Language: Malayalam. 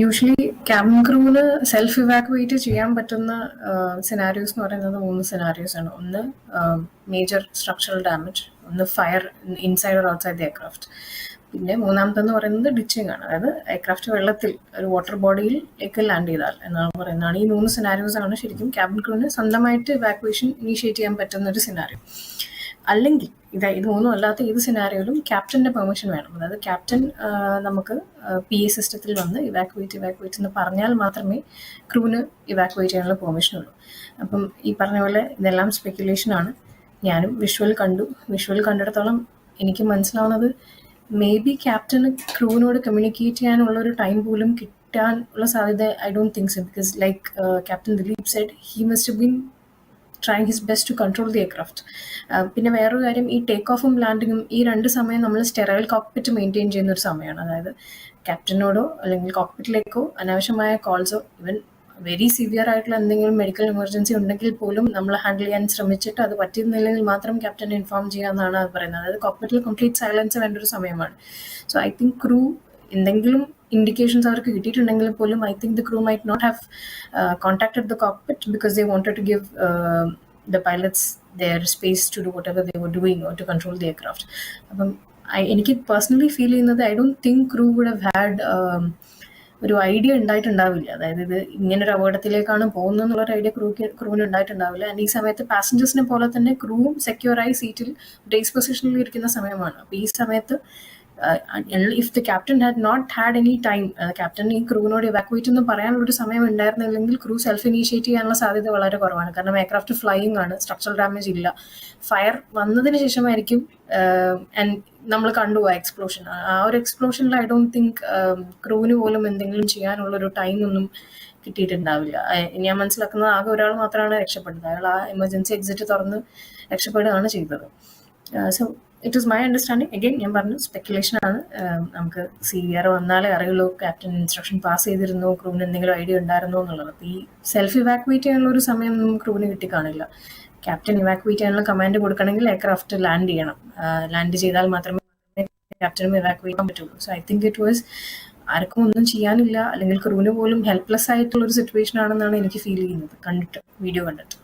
യൂഷ്വലി ക്യാബിൻ ക്രൂവിന് സെൽഫ് ഇവാക്യുവേറ്റ് ചെയ്യാൻ പറ്റുന്ന സിനാരിയോസ് എന്ന് പറയുന്നത് മൂന്ന് സിനാരിയോസ് ആണ്. ഒന്ന് മേജർ സ്ട്രക്ചറൽ ഡാമേജ് ഒന്ന് fire inside or outside the aircraft പിന്നെ മൂന്നാമത്തെന്ന് പറയുന്നത് ഡിച്ചിങ് ആണ്. അതായത് എയർക്രാഫ്റ്റ് വെള്ളത്തിൽ ഒരു വാട്ടർ ബോഡിയിലേക്ക് ലാൻഡ് ചെയ്താൽ എന്നാണ് പറയുന്നതാണ്. ഈ മൂന്ന് സിനാരിയോസ് ആണ് ശരിക്കും ക്യാബിൻ ക്രൂവിന് സ്വന്തമായിട്ട് ഇവാക്യുവേഷൻ ഇനീഷ്യേറ്റ് ചെയ്യാൻ പറ്റുന്ന ഒരു സിനാരിയോ അല്ലെങ്കിൽ ഇത് ഇത് മൂന്നും അല്ലാത്ത ഏത് സിനാരിയോയിലും ക്യാപ്റ്റന്റെ പെർമിഷൻ വേണം. അതായത് ക്യാപ്റ്റൻ നമുക്ക് പി എ സിസ്റ്റത്തിൽ വന്ന് ഇവാക്യുവേറ്റ് ഇവാക്യുവേറ്റ് എന്ന് പറഞ്ഞാൽ മാത്രമേ ക്രൂവിന് ഇവാക്യുവേറ്റ് ചെയ്യാനുള്ള പെർമിഷൻ ഉള്ളൂ. അപ്പം ഈ പറഞ്ഞ പോലെ ഇതെല്ലാം സ്പെക്കുലേഷൻ ആണ്. ഞാനും വിഷ്വൽ കണ്ടു. വിഷ്വൽ കണ്ടിടത്തോളം എനിക്ക് മനസ്സിലാവുന്നത് മേ ബി ക്യാപ്റ്റന് ക്രൂവിനോട് കമ്മ്യൂണിക്കേറ്റ് ചെയ്യാനുള്ള ഒരു ടൈം പോലും കിട്ടാൻ ഉള്ള സാധ്യത I don't think so because like captain Dileep said he must been trying his best to control the aircraft പിന്നെ വേറൊരു കാര്യം ഈ ടേക്ക് ഓഫും ലാൻഡിങ്ങും ഈ രണ്ട് സമയം നമ്മൾ സ്റ്റെറൈൽ കോക്പിറ്റ് മെയിന്റെയിൻ ചെയ്യുന്ന ഒരു സമയമാണ്. അതായത് ക്യാപ്റ്റനോടോ അല്ലെങ്കിൽ കോക്പിറ്റിലേക്കോ അനാവശ്യമായ കോൾസോ ഇവൻ വെരി സിവിയർ ആയിട്ടുള്ള എന്തെങ്കിലും മെഡിക്കൽ എമർജൻസി ഉണ്ടെങ്കിൽ പോലും നമ്മൾ ഹാൻഡിൽ ചെയ്യാൻ ശ്രമിച്ചിട്ട് അത് പറ്റുന്നില്ലെങ്കിൽ മാത്രം ക്യാപ്റ്റനെ ഇൻഫോം ചെയ്യാമെന്നാണ് അത് പറയുന്നത്. അതായത് കോക്പിറ്റിൽ കംപ്ലീറ്റ് സൈലൻസ് വേണ്ട ഒരു സമയമാണ്. സോ ഐ തിങ്ക് ക്രൂ എന്തെങ്കിലും ഇൻഡിക്കേഷൻസ് അവർക്ക് കിട്ടിയിട്ടുണ്ടെങ്കിൽ പോലും I think the crew might not have contacted the cockpit because they wanted to give the pilots their space to do whatever they were doing or to control the aircraft അപ്പം എനിക്ക് പേഴ്സണലി ഫീൽ ചെയ്യുന്നത് I don't think crew would have had ഒരു ഐഡിയ ഉണ്ടായിട്ടുണ്ടാവില്ല. അതായത് ഇത് ഇങ്ങനൊരു അപകടത്തിലേക്കാണ് പോകുന്നത് എന്നുള്ള ഒരു ഐഡിയ ക്രൂ ക്രൂവിന് ഉണ്ടായിട്ടുണ്ടാവില്ല. ആൻഡ് ഈ സമയത്ത് പാസഞ്ചേഴ്സിനെ പോലെ തന്നെ ക്രൂവും സെക്യൂറായി സീറ്റിൽ റേസ് പൊസിഷനിൽ ഇരിക്കുന്ന സമയമാണ്. അപ്പോൾ ഈ സമയത്ത് if the captain had not had any time captain ഈ ക്രൂവിനോട് എവാക്വേറ്റ് എന്ന് പറയാനുള്ള ഒരു സമയം ഉണ്ടായിരുന്നില്ലെങ്കിൽ ക്രൂ സെൽഫ് ഇനീഷ്യേറ്റ് ചെയ്യാനുള്ള സാധ്യത വളരെ കുറവാണ്. കാരണം എയർക്രാഫ്റ്റ് ഫ്ലൈയിങ് ആണ് സ്ട്രക്ചറൽ ഡാമേജ് ഇല്ല. ഫയർ വന്നതിന് ശേഷമായിരിക്കും ആൻഡ് നമ്മൾ കണ്ടു ആ എക്സ്പ്ലോഷൻ ആ ഒരു എക്സ്പ്ലോഷനിൽ ഐ ഡോണ്ട് തിങ്ക് ക്രൂവിന് പോലും എന്തെങ്കിലും ചെയ്യാനുള്ള ഒരു ടൈം ഒന്നും കിട്ടിയിട്ടുണ്ടാവില്ല. ഞാൻ മനസ്സിലാക്കുന്നത് ആകെ ഒരാൾ മാത്രമാണ് രക്ഷപ്പെടുന്നത്. അയാൾ ആ എമർജൻസി എക്സിറ്റ് തുറന്ന് രക്ഷപ്പെടുകയാണ് ചെയ്തത്. So it is my understanding again ഞാൻ പറഞ്ഞു സ്പെക്കുലേഷൻ ആണ്. നമുക്ക് സി വി ആർ വന്നാലേ അറിയുള്ളൂ. ക്യാപ്റ്റൻ ഇൻസ്ട്രക്ഷൻ പാസ് ചെയ്തിരുന്നു. ക്രൂവിന് എന്തെങ്കിലും ഐഡിയ ഉണ്ടായിരുന്നു എന്നുള്ളത്. അപ്പോൾ ഈ സെൽഫ് ഇവാക്വേറ്റ് ചെയ്യാനുള്ള ഒരു സമയം ക്രൂവിന് കിട്ടി കാണില്ല. ക്യാപ്റ്റൻ ഇവാക്വേറ്റ് ചെയ്യാനുള്ള കമാൻഡ് കൊടുക്കണമെങ്കിൽ എയർക്രാഫ്റ്റ് ലാൻഡ് ചെയ്യണം. ലാൻഡ് ചെയ്താൽ മാത്രമേ ക്യാപ്റ്റനും ഇവാക്വേറ്റ് ചെയ്യാൻ പറ്റുള്ളൂ. So I think it was ആർക്കും ഒന്നും ചെയ്യാനില്ല. അല്ലെങ്കിൽ ക്രൂവിന് പോലും ഹെൽപ്ലെസ് ആയിട്ടുള്ള ഒരു സിറ്റുവേഷൻ ആണെന്നാണ് എനിക്ക് ഫീൽ ചെയ്യുന്നത്. കണ്ടിട്ട് വീഡിയോ കണ്ടിട്ട്.